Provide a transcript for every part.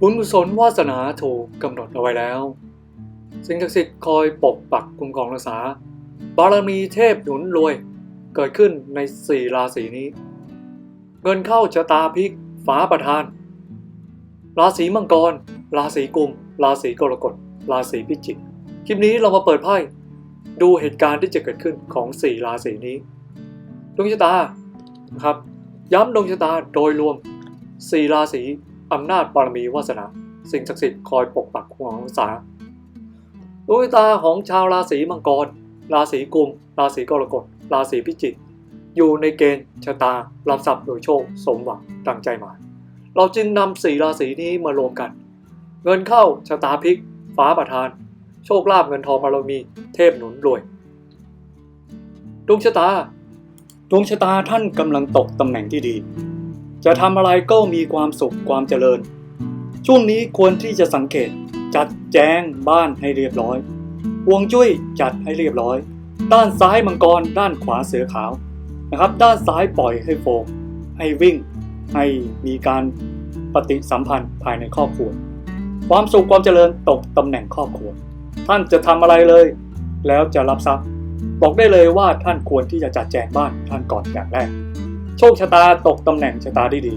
บุญกุศลวาสนาถูกกำหนดเอาไว้แล้ว สิ่งศักดิ์สิทธิ์คอยปกปักคุ้มครองรักษา บารมีเทพหนุนรวย เกิดขึ้นในสี่ราศีนี้ เงินเข้าชะตาพิกฟ้าประทาน ราศีมังกร ราศีกุม ราศีกรกฎ ราศีพิจิก คลิปนี้เรามาเปิดไพ่ดูเหตุการณ์ที่จะเกิดขึ้นของสี่ราศีนี้ดวงชะตานะครับ ย้ำดวงชะตาโดยรวมสี่ราศี อำนาจบารมีวาสนา สิ่งศักดิ์สิทธิ์คอยปกปักคุ้มครองรักษาดวงชะตาของชาวราศีมังกร ราศีกุม ราศีกรกฎ ราศีพิจิก อยู่ในเกณฑ์ชะตา รับทรัพย์โดยโชค สมหวังดังใจหมาย เราจึงนำสี่ราศีนี้มารวมกัน เงินเข้าชะตาพลิก ฟ้าประทาน โชคลาภเงินทองบารมี เทพหนุนรวย ดวงชะตา ดวงชะตาท่านกำลังตกตำแหน่งที่ดี จะทำอะไรก็มีความสุขความเจริญ ช่วงนี้ควรที่จะสังเกต จัดแจงบ้านให้เรียบร้อยห่วงจุ้ยจัดให้เรียบร้อย ด้านซ้ายมังกรด้านขวาเสือขาวนะครับ ด้านซ้ายปล่อยให้โฟกให้วิ่ง ให้มีการปฏิสัมพันธ์ภายในครอบครัว ความสุขความเจริญตกตำแหน่งครอบครัว ท่านจะทำอะไรเลย แล้วจะรับทรัพย์ บอกได้เลยว่าท่านควรที่จะจัดแจงบ้านท่านก่อนอย่างแรก โชคชะตาตกตำแหน่งชะตาได้ดี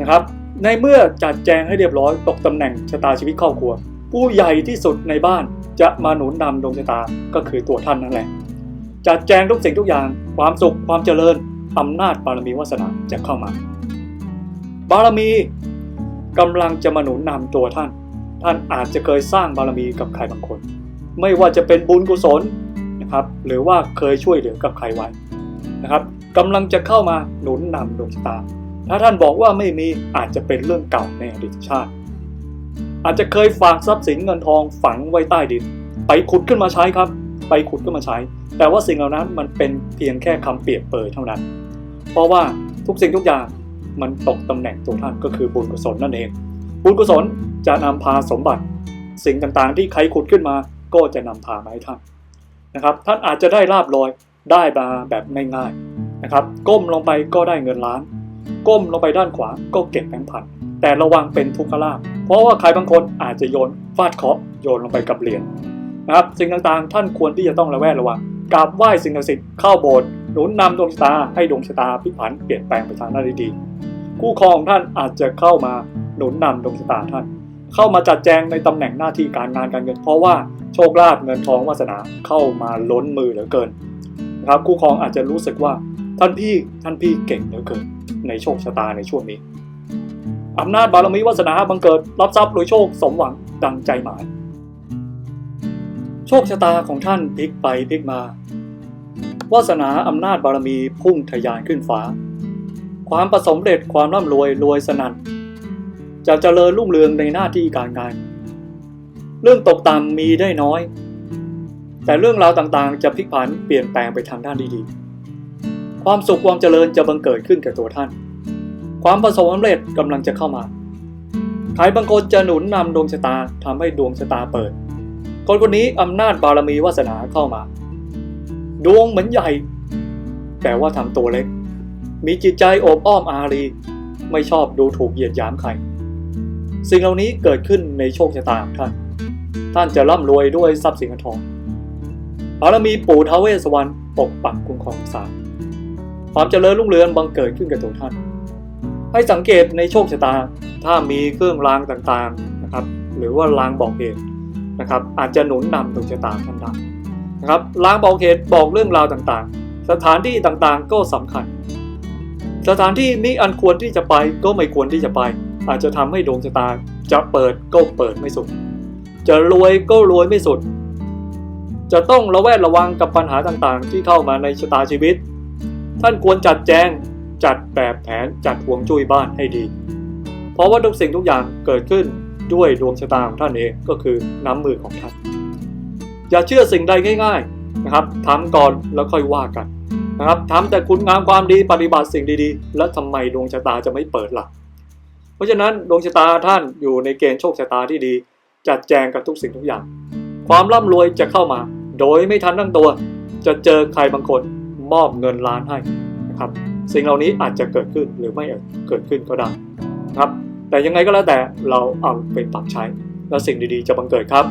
นะครับ ในเมื่อจัดแจงให้เรียบร้อยตกตำแหน่งชะตาชีวิตครอบครัว ผู้ใหญ่ที่สุดในบ้านจะมาหนุนนำดวงชะตาก็คือตัวท่านนั่นแหละ จัดแจงทุกสิ่งทุกอย่าง ความสุขความเจริญอำนาจบารมีวาสนาจะเข้ามา บารมีกำลังจะมาหนุนนำตัวท่าน ท่านอาจจะเคยสร้างบารมีกับใครบางคน ไม่ว่าจะเป็นบุญกุศลนะครับ หรือว่าเคยช่วยเหลือกับใครไว้นะครับ กำลังจะเข้ามาหนุนนำดวงชะตา ถ้าท่านบอกว่าไม่มีอาจจะเป็นเรื่องเก่าในอดีตชาติ อาจจะเคยฝากทรัพย์สินเงินทองฝังไว้ใต้ดิน ไปขุดขึ้นมาใช้ครับ ไปขุดขึ้นมาใช้ แต่ว่าสิ่งเหล่านั้นมันเป็นเพียงแค่คำเปรียบเปรยเท่านั้น เพราะว่าทุกสิ่งทุกอย่างมันตกตำแหน่งตัวท่านก็คือบุญกุศลนั่นเอง บุญกุศลจะนำพาสมบัติ สิ่งต่างๆ ที่ใครขุดขึ้นมาก็จะนำพามาให้ท่านนะครับ ท่านอาจจะได้ลาบลอยได้มาแบบง่ายๆ นะครับ ก้มลงไปก็ได้เงินล้าน ก้มลงไปด้านขวาก็เก็บแบงค์พันแต่ระวังเป็นทุกขลาภเพราะว่าใครบางคนอาจจะโยนฟาดเคาะโยนลงไปกับเหรียญนะครับสิ่งต่างๆ ท่านควรที่จะต้องระแวดระวังกราบไหว้สิ่งศักดิ์สิทธิ์เข้าโบสถ์หนุนนำดวงชะตาให้ดวงชะตาพลิกผันเปลี่ยนแปลงไปทางด้านดีๆคู่ครองท่านอาจจะเข้ามาหนุนนำดวงชะตาท่าน เข้ามาจัดแจงในตำแหน่งหน้าที่การงานการเงิน เพราะว่าโชคลาภเงินทองวาสนาเข้ามาล้นมือเหลือเกินนะครับคู่ครองอาจจะรู้สึกว่า ท่านพี่ท่านพี่เก่งเหลือเกินในโชคชะตาในช่วงนี้อำนาจบารมีวาสนาบังเกิดรับทรัพย์โดยโชคสมหวังดังใจหมาย โชคชะตาของท่านพลิกไปพลิกมาวาสนาอำนาจบารมีพุ่งทะยานขึ้นฟ้า ความประสมเร็จความร่ำรวยรวยสนั่นจะเจริญรุ่งเรืองในหน้าที่การงาน เรื่องตกต่ำมีได้น้อย แต่เรื่องราวต่างๆ จะพลิกผันเปลี่ยนแปลงไปทางด้านดีๆ ความสุขความเจริญจะบังเกิดขึ้นแกับตัวท่าน ความประสบความสำเร็จกำลังจะเข้ามาใครบางคนจะหนุนนำดวงชะตาทำให้ดวงชะตาเปิด คนคนนี้อำนาจบารมีวาสนาเข้ามา ดวงเหมือนใหญ่ แต่ว่าทำตัวเล็ก มีจิตใจโอบอ้อมอารี ไม่ชอบดูถูกเหยียดหยามใคร สิ่งเหล่านี้เกิดขึ้นในโชคชะตาของท่าน ท่านจะร่ำรวยด้วยทรัพย์สินทองบารมีปู่ท้าวเวสสวรรณปกปักคุ้มครองรักษา ความเจริญรุ่งเรืองบังเกิดขึ้นกับตัวท่าน ให้สังเกตในโชคชะตา ถ้ามีเครื่องรางต่างๆนะครับ หรือว่ารางบอกเหตุนะครับ อาจจะหนุนนำดวงชะตาท่านได้นะครับรางบอกเหตุบอกเรื่องราวต่างๆ สถานที่ต่างๆก็สำคัญ สถานที่มิอันควรที่จะไปก็ไม่ควรที่จะไป อาจจะทำให้ดวงชะตาจะเปิดก็เปิดไม่สุด จะรวยก็รวยไม่สุด จะต้องระแวดระวังกับปัญหาต่างๆ ที่เข้ามาในชะตาชีวิต ท่านควรจัดแจงจัดแบบแผนจัดห่วงจุ้ยบ้านให้ดี เพราะว่าทุกสิ่งทุกอย่างเกิดขึ้นด้วยดวงชะตาของท่านเองก็คือน้ำมือของท่าน อย่าเชื่อสิ่งใดง่าย ๆนะครับทำก่อนแล้วค่อยว่ากันนะครับทำแต่คุณงามความดีปฏิบัติสิ่งดีๆ แล้วทำไมดวงชะตาจะไม่เปิดล่ะเพราะฉะนั้นดวงชะตาท่านอยู่ในเกณฑ์โชคชะตาที่ดี จัดแจงกับทุกสิ่งทุกอย่าง ความร่ำรวยจะเข้ามา โดยไม่ทันตั้งตัว จะเจอใครบางคน มอบเงินล้านให้นะครับ สิ่งเหล่านี้อาจจะเกิดขึ้นหรือไม่เกิดขึ้นก็ได้นะครับ แต่ยังไงก็แล้วแต่เราเอาไปปรับใช้ แล้วสิ่งดีๆจะบังเกิดครับ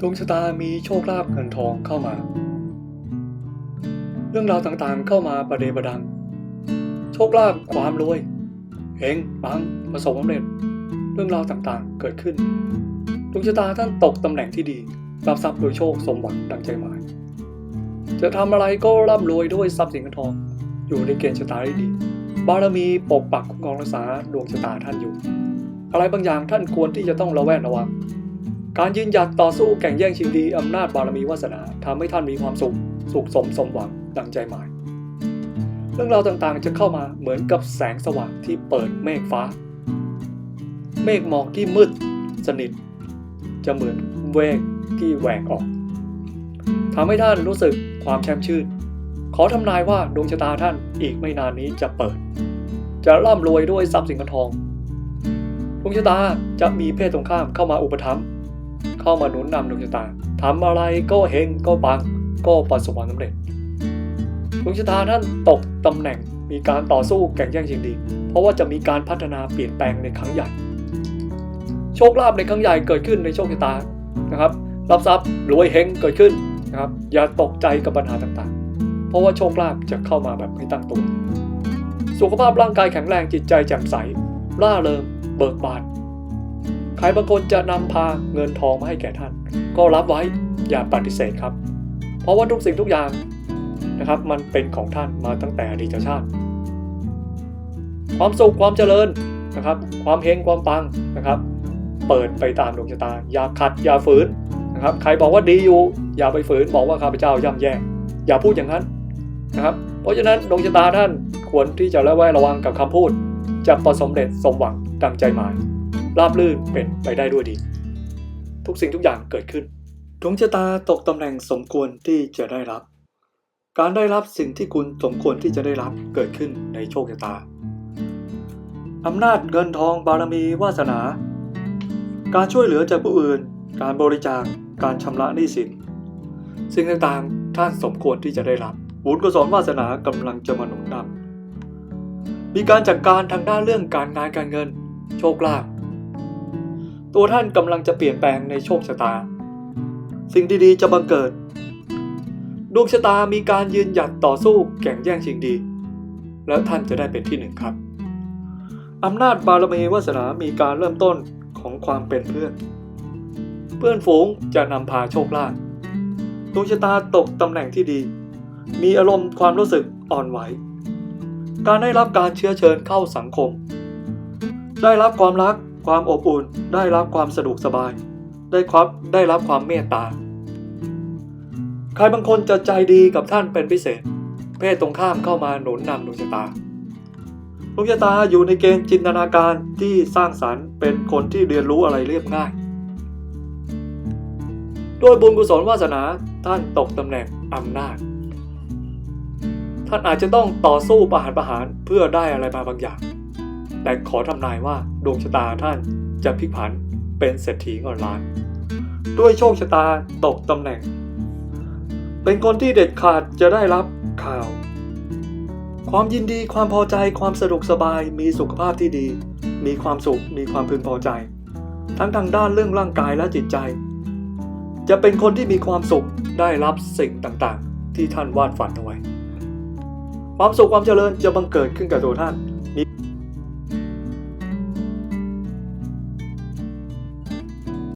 ดวงชะตามีโชคลาภเงินทองเข้ามา เรื่องราวต่างๆเข้ามาประเดประดัง โชคลาภความรวยเฮงปังประสบความสำเร็จ เรื่องราวต่างๆเกิดขึ้นดวงชะตาท่านตกตำแหน่งที่ดี รับทรัพย์โดยโชคสมหวังดังใจหมาย จะทำอะไรก็ร่ำรวยด้วยทรัพย์สินเงินทอง อยู่ในเกณฑ์ชะตาได้ดี บารมีปกปักคุ้มครองรักษาดวงชะตาท่านอยู่ อะไรบางอย่างท่านควรที่จะต้องระแวดระวัง การยืนหยัดต่อสู้แข่งแย่งชิงดีอำนาจบารมีวาสนาทำให้ท่านมีความสุข สุขสมสมหวังดังใจหมาย เรื่องราวต่างๆจะเข้ามาเหมือนกับแสงสว่างที่เปิดเมฆฟ้า เมฆหมอกที่มืด สนิท จะเหมือนเวก ที่แหวกออกทำให้ท่านรู้สึกความแช่มชื่น ขอทำนายว่าดวงชะตาท่านอีกไม่นานนี้จะเปิด จะร่ำรวยด้วยทรัพย์สินเงินทองดวงชะตาจะมีเพศตรงข้ามเข้ามาอุปถัมภ์เข้ามาหนุนนำดวงชะตาทำอะไรก็เฮงก็ปังก็ประสบความสำเร็จดวงชะตาท่านตกตำแหน่งมีการต่อสู้แข่งแย่งชิงดี เพราะว่าจะมีการพัฒนาเปลี่ยนแปลงในครั้งใหญ่ โชคลาภในครั้งใหญ่เกิดขึ้นในโชคชะตานะครับ รับทรัพย์รวยเฮงเกิดขึ้นนะครับ อย่าตกใจกับปัญหาต่างๆ เพราะว่าโชคลาภจะเข้ามาแบบไม่ตั้งตัว สุขภาพร่างกายแข็งแรงจิตใจแจ่มใส ร่าเริงเบิกบานใครบางคนจะนำพาเงินทองมาให้แก่ท่าน ก็รับไว้อย่าปฏิเสธครับ เพราะว่าทุกสิ่งทุกอย่างนะครับ มันเป็นของท่านมาตั้งแต่อดีตชาติ ความสุขความเจริญนะครับ ความเฮงความปังนะครับ เปิดไปตามดวงชะตาอย่าขัดอย่าฝืน นะครับใครบอกว่าดีอยู่อย่าไปฝืนบอกว่าข้าพเจ้าย่ำแย่อย่าพูดอย่างนั้นนะครับ เพราะฉะนั้นดวงชะตาท่านควรที่จะระแวดระวังกับคำพูด จะประสบเร็จสมหวังดังใจหมายราบรื่นเป็นไปได้ด้วยดี ทุกสิ่งทุกอย่างเกิดขึ้นดวงชะตาตกตำแหน่งสมควรที่จะได้รับ การได้รับสิ่งที่คุณสมควรที่จะได้รับเกิดขึ้นในโชคชะตาอำนาจเงินทองบารมีวาสนา การช่วยเหลือจากผู้อื่น การบริจาค การชำระหนี้สิน สิ่งต่างๆท่านสมควรที่จะได้รับบุญกุศลวาสนากำลังจะมาหนุนนำมีการจัดการทางด้านเรื่องการงานการเงิน โชคลาภตัวท่านกำลังจะเปลี่ยนแปลงในโชคชะตา สิ่งดีๆจะบังเกิด ดวงชะตามีการยืนหยัดต่อสู้แข่งแย่งชิงดี แล้วท่านจะได้เป็นที่หนึ่งครับอำนาจบารมีวาสนามีการเริ่มต้นของความเป็นเพื่อน เพื่อนฝูงจะนำพาโชคลาภดวงชะตาตกตำแหน่งที่ดี มีอารมณ์ความรู้สึกอ่อนไหว การได้รับการเชื้อเชิญเข้าสังคม ได้รับความรัก ความอบอุ่น ได้รับความสะดวกสบาย ได้ครับได้รับความเมตตา ใครบางคนจะใจดีกับท่านเป็นพิเศษ เพศตรงข้ามเข้ามาหนุนนำดวงชะตาดวงชะตาอยู่ในเกณฑ์จินตนาการที่สร้างสรรค์เป็นคนที่เรียนรู้อะไรเรียบง่าย โดยบุญกุศลวาสนาท่านตกตำแหน่งอำนาจ ท่านอาจจะต้องต่อสู้ประหารประหารเพื่อได้อะไรมาบางอย่าง แต่ขอทำนายว่าดวงชะตาท่านจะพลิกผันเป็นเศรษฐีเงินล้าน ด้วยโชคชะตาตกตำแหน่ง เป็นคนที่เด็ดขาดจะได้รับข่าว ความยินดีความพอใจความสะดวกสบายมีสุขภาพที่ดี มีความสุขมีความพึงพอใจ ทั้งทางด้านเรื่องร่างกายและจิตใจ จะเป็นคนที่มีความสุขได้รับสิ่งต่างๆ ที่ท่านวาดฝันเอาไว้ ความสุขความเจริญจะบังเกิดขึ้นกับตัวท่าน